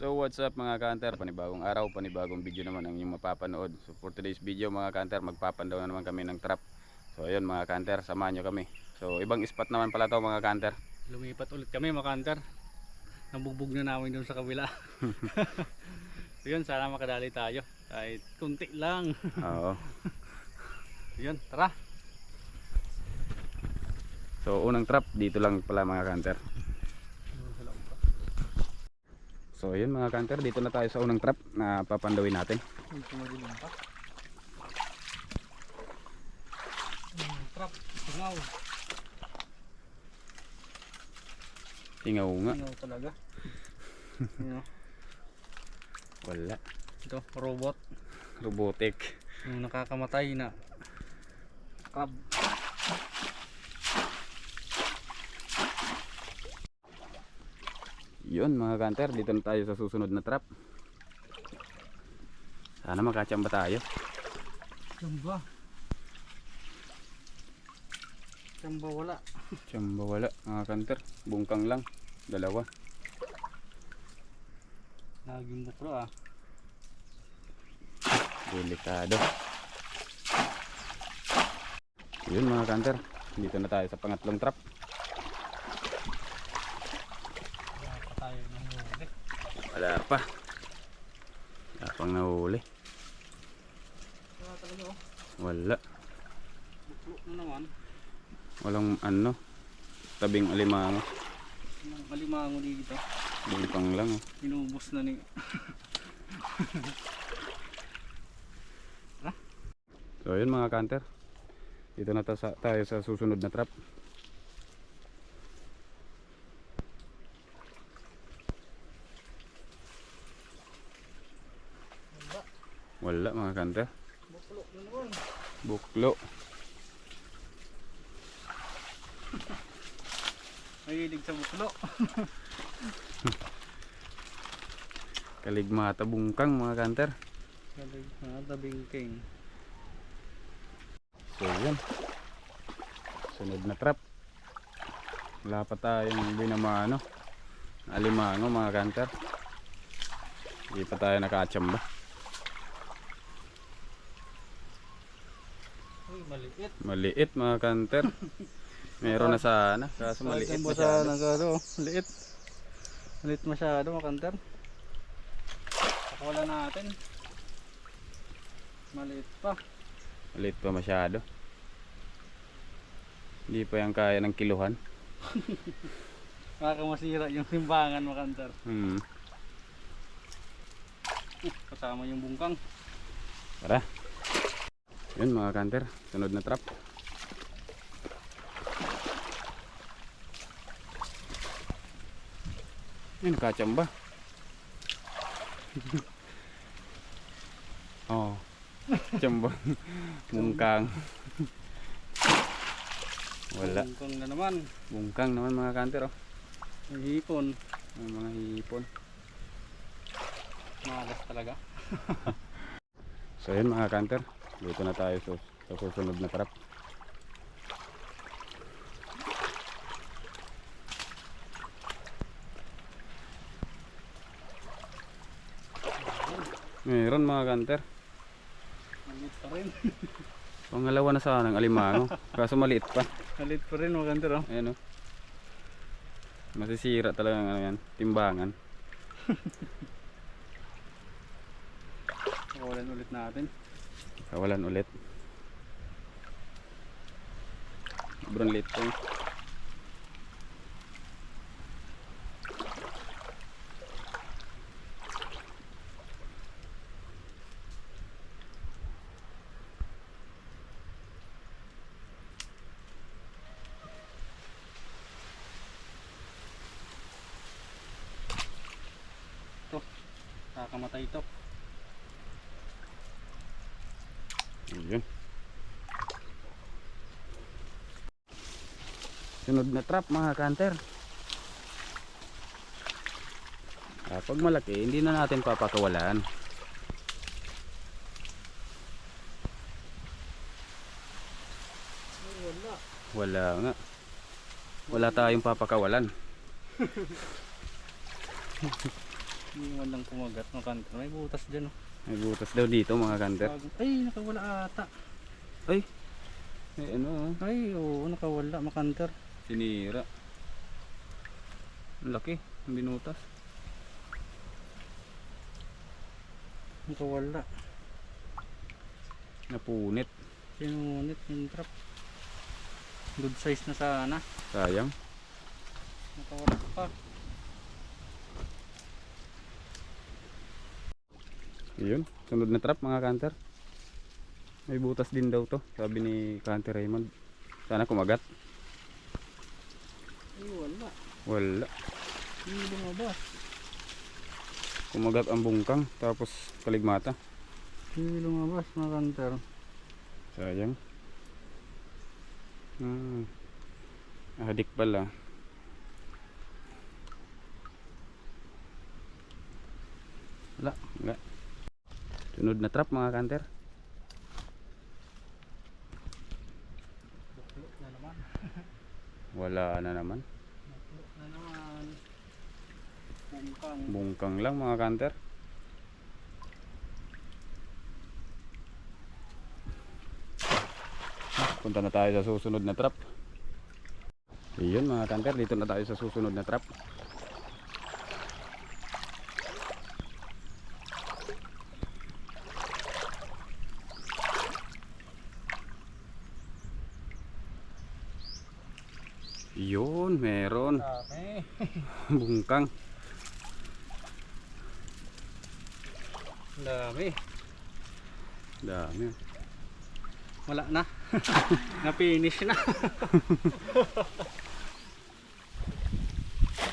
So what's up mga kanter, panibagong araw, panibagong video naman ang inyong mapapanood. So for today's video mga kanter, magpapandaw na naman kami ng trap. So ayun mga kanter, samahan nyo kami. So ibang spot naman pala to mga kanter. Lumipat ulit kami makanter. Nabugbog na namin doon sa kabila. so yun, sana makadali tayo. Kahit kunti lang. Oo. yun, tara. So unang trap, dito lang pala mga kanter. So ayun mga kanter, dito na tayo sa unang trap na papandawin natin. Trap, singaw. Tingaw nga, Singaw talaga. Yun, wala. Ito, robot. Robotic. Yung nakakamatay na crab. Yun mga kanter, dito na tayo sa susunod na trap. Sana makachamba tayo. Chamba. Chamba wala. Chamba wala mga kanter, bungkang lang. Dalawa. Laging buklo ah. Delikado. Yun mga kanter, dito na tayo sa pangatlong trap. Wala pa tayo ng huli. Wala pa. Wala pang nahuli. Wala talaga oh. Wala. Buklo na naman. Walang ano, tabing alimango. Ang alimango dito. Bungkang lang. oh. Inubos na ni So yun mga kanter. Dito na tayo sa susunod na trap. Wala mga kanter. Buklo. Mahilig sa buklo. Kaligmata bungkang mga kanter. Kalig na tabing king. So yan. Sunod na trap. Wala pa tayong binamano. Alimango mga kanter. Hindi pa tayo nakachamba. Maliit. Maliit mga kanter. Meron na sana. Kaso maliit masyado. sa nagano? Maliit. Maliit masyado makanter. Pakawala natin. Maliit pa. Maliit pa masyado. Hindi pa yan kaya ng kiluhan. Baka masira yung simbangan makanter. Hmm. Uh, kasama yung bungkang. Tara. Yun mga kanter. Sunod na trap. Yun, kachamba. oh. Chamba. Bungkang. Wala. Bungkang na naman. Bungkang naman mga kanter oh. Hipon. Ang mga hipon. Malas talaga. So yun mga kanter. Dito na tayo sa, sa susunod na trap. Meron mga kanter. Maliit pa rin. Pangalawa na sana ng alimango. Kaso maliit pa. Maliit pa rin makanter oh. Ayan o. Masisira talaga ang ano yan. Timbangan. Pakawalan ulit natin. Kawalan ulit. Sobrang liit to. Kakamatay ito. Ayun. Sunod na trap mga kanter. Ah, pag malaki, hindi na natin papakawalan. Wala. Wala nga. Wala tayong papakawalan. Hindi man lang kumagat ng kanter. May butas dyan oh. May butas daw dito mga kanter. Ay, nakawala ata. Ay, may ano ah. Ay, oo, nakawala makanter. Sinira. Ang laki. Ang binutas. Nakawala. Napunit. Sinunit yung trap. Good size na sana. Sayang. Nakawala pa. Yun. Sunod na trap mga kanter. May butas din daw to. Sabi ni Kanter Raymond. Sana kumagat. Ay, wala. Wala. Hindi lumabas. Kumagat ang bungkang. Tapos kaligmata. Hindi lumabas mga kanter. Sayang. Hmm. Adik pala. Wala. Wala. Sunod na trap mga kanter. Na naman. Wala na naman. Na naman. Bungkang lang mga kanter. Punta na tayo sa susunod na trap. Iyon mga kanter, dito na tayo sa susunod na trap. Yun, meron. Bungkang. Dami. Dami. Wala na. Na-finish na.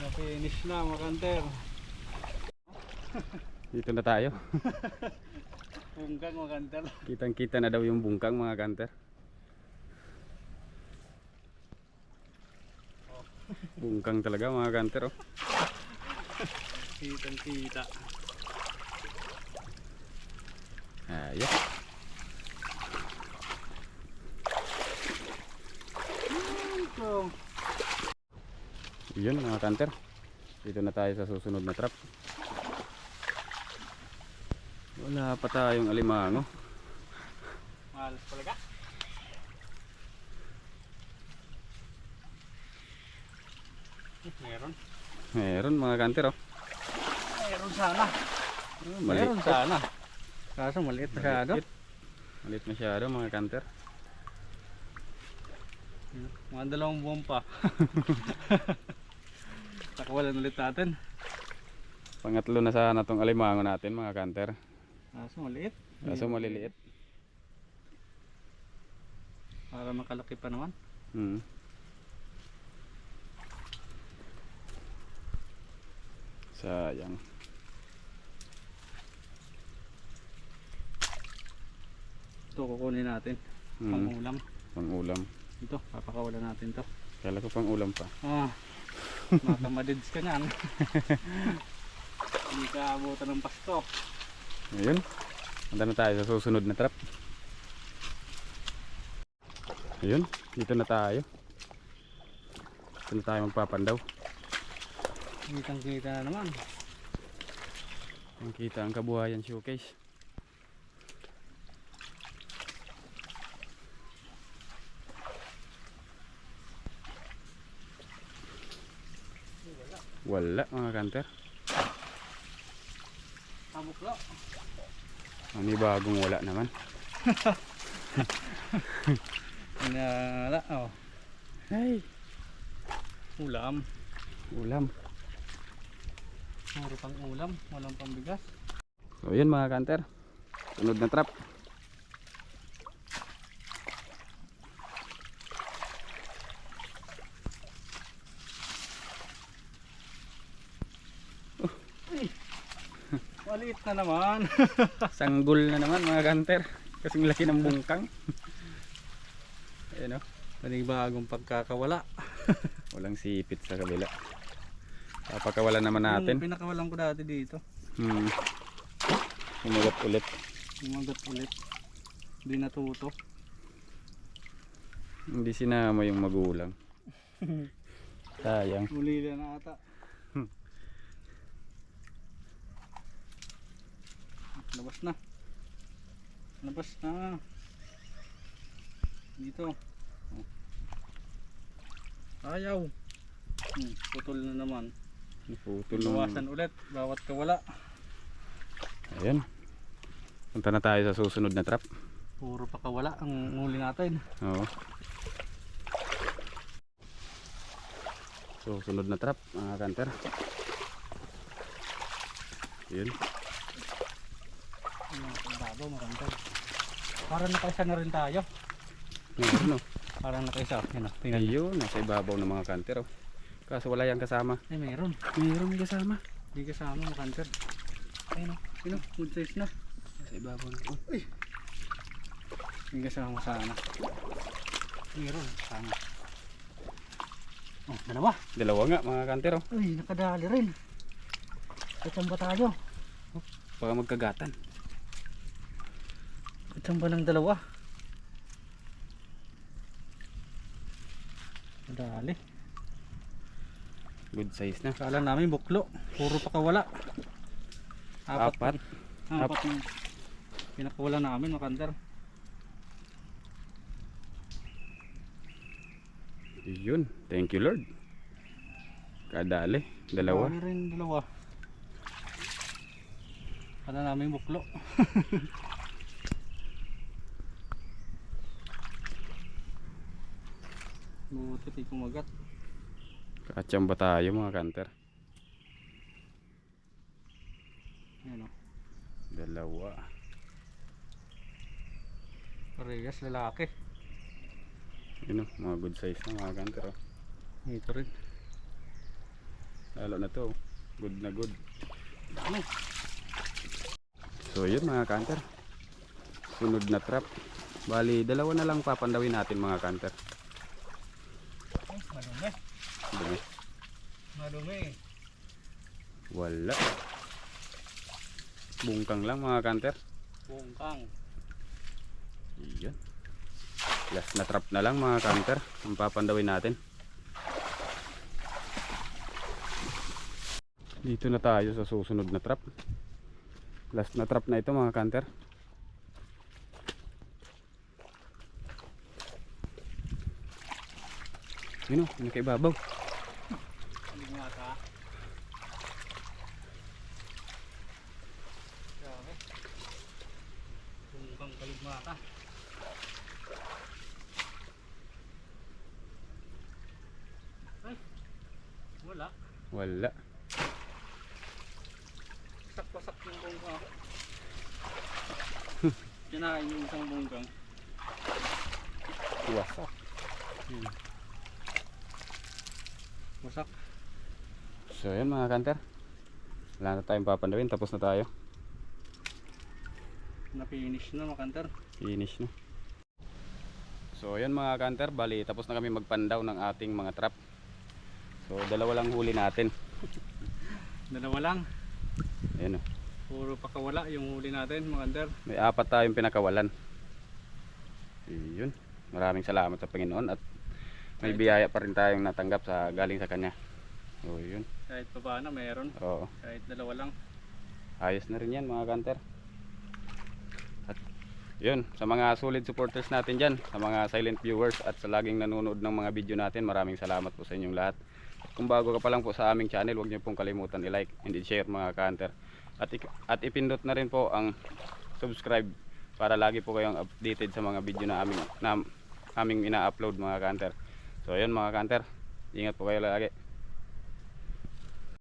Na-finish na mga kanter. Dito na tayo. Bungkang mga kanter. Kitang kita na daw yung bungkang mga kanter. Bungkang talaga mga kanter oh. Kitang kita. Ayos. So, Yun mga kanter. Dito na tayo sa susunod na trap. Wala pa tayong alimango. malas talaga. Meron. Meron mga kanter oh. Meron sana. Ah, Meron sana. Kaso maliit masyado. Maliit. Malit masyado mga kanter. Mga dalawang buwan pa. Takawalan ulit natin. Pangatlo na sana tong alimango natin mga kanter. Kaso maliit. Kaso maliliit. Para makalaki pa naman. Hmm. Sayang. Ito kukunin natin. Hmm. Pang ulam. Pang ulam. Ito, papakawalan natin to. Kala ko pang ulam pa. Ah, makamadids ka niyan. Hindi ka abutan ng Pasko. Ayun. Punta na tayo sa susunod na trap. Ayun. Dito na tayo. Dito na tayo magpapandaw. Kitang kita na naman. Ang kita ang kabuhayan showcase. Wala mga kanter. Tabuklo. Ano bagong wala naman. Inala. Oh. Hey, Ulam. ulam. Puro pang ulam. Walang pambigas. So yun mga kanter. Sunod na trap. Maliit na naman. Sanggol na naman mga kanter. Kasing laki ng bungkang. Ayun oh. Panibagong pagkakawala. Walang sipit sa kabila. Papakawalan naman natin. Yung pinakawalan ko dati dito. Hmm. Umagat ulit. Umagat ulit. Hindi natuto. Hindi sinama yung magulang. Sayang. Ulila na ata. Labas na. Labas na. Dito. Oh. Ayaw. Hmm, putol na naman. Putol na. Bawasan ulit. Bawat kawala. Ayan. Punta na tayo sa susunod na trap. Puro pa kawala ang huli natin. Oo. Susunod na trap mga kanter. Yun. Ano, babaw, maganda. Parang nakaisa na rin tayo. Meron oh. Parang nakaisa. Yan tingnan. Ayun, nasa ibabaw ng mga kanter oh. Kaso wala yung kasama. Ay, meron. Meron kasama. Hindi kasama mga kanter. Ayun o, yun o, good size na. Nasa ibabaw na. Oh. Hindi kasama sana. Meron, kasama. Oh, dalawa. Dalawa nga mga kanter oh. Uy, nakadali rin. Kachamba tayo. Baka magkagatan. Kachamba ng dalawa. Nadali. Good size na. Kala namin buklo. Puro pa kawala. Apat. Apat yung pinakawala namin, makanter. Yun. Thank you Lord. Kadali. Dalawa. Dami rin dalawa. Kala namin buklo. Buti di kumagat. Kachamba tayo mga kanter. Ayan o. Dalawa. Parehas lalaki. Yun oh, mga good size na mga kanter oh. Ito rin. Lalo na to. oh. Good na good. Dami. So yun mga kanter. Sunod na trap. Bali, dalawa na lang papandawin natin mga kanter. Wala. Bungkang lang mga kanter. Bungkang. Yan. Last na trap na lang mga kanter. Ang papandawin natin. Dito na tayo sa susunod na trap. Last na trap na ito mga kanter. Yun o, pinakaibabaw. Kaligmata. Grabe. Bungkang kaligmata. Ay. Wala. Pasak-pasak yung bungkang. Kinain yung isang bungkang. Wasak. Wasak. So yan mga kanter. Wala na tayong papandawin. Tapos na tayo. Na-finish na makantar. Finish na. So ayan mga kanter, bali tapos na kami magpandaw ng ating mga trap. So dalawa lang huli natin. Dalawa lang. Ayan o. Puro pakawala yung huli natin makantar. May apat tayong pinakawalan. Yun. Maraming salamat sa Panginoon at may biyaya pa rin tayong natanggap sa galing sa kanya. So yun. Kahit pa paano meron. Oo. Kahit dalawa lang. Ayos na rin yan mga kanter. At yun, sa mga solid supporters natin dyan, sa mga silent viewers at sa laging nanonood ng mga video natin, maraming salamat po sa inyong lahat. Kung bago ka pa lang po sa aming channel, huwag niyo pong kalimutan i-like and i-share mga kanter. At, at ipindot na rin po ang subscribe para lagi po kayong updated sa mga video na aming, na, aming ina-upload mga kanter. So yun mga kanter, ingat po kayo lagi.